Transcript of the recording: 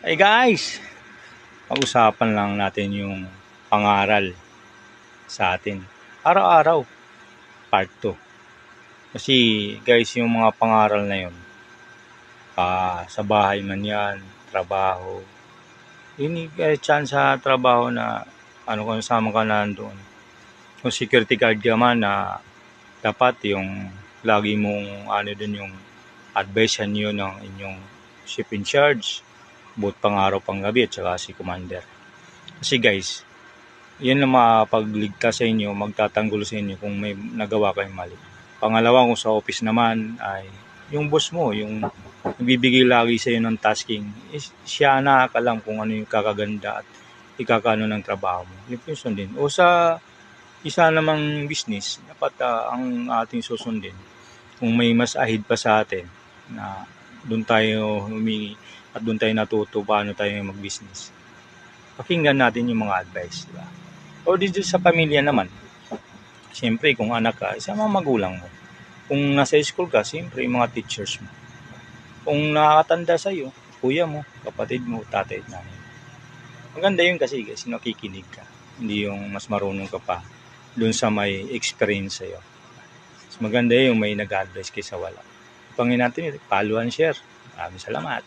Hey guys, pag-usapan lang natin yung pangaral sa atin. Araw-araw, part 2. Kasi guys, yung mga pangaral na yun, ah, sa bahay man yan, trabaho, yun eh, chance sa trabaho na ano kung sama ka na doon. Kung security guard ka man na dapat yung lagi mong ano dun yung advice nyo ng inyong ship in charge both pang-araw pang-gabi at saka si commander. Kasi guys, yun ang makapagligtas sa inyo, magtatanggol sa inyo kung may nagawa kayong mali. Pangalawa, kung sa office naman ay yung boss mo, yung nagbibigay lagi sa iyo ng tasking, is, siya nakakalam kung ano yung kakaganda at ikakano ng trabaho mo. Yun sundin. O sa isa namang business, dapat ah, ang ating susundin kung may mas ahid pa sa atin na doon tayo humingi at doon tayo natuto paano tayo mag-business. Pakinggan natin yung mga advice, di ba? O dito sa pamilya naman, siyempre kung anak ka, isa mga magulang mo. Kung nasa school ka, siyempre yung mga teachers mo. Kung nakakatanda sa iyo, kuya mo, kapatid mo, tatay mo. Maganda yun kasi guys, nakikinig ka. Hindi yung mas marunong ka pa doon sa may experience sa'yo. Mas maganda yung may nag-advise kaysa wala. Pangin natin, follow and share. Maraming salamat.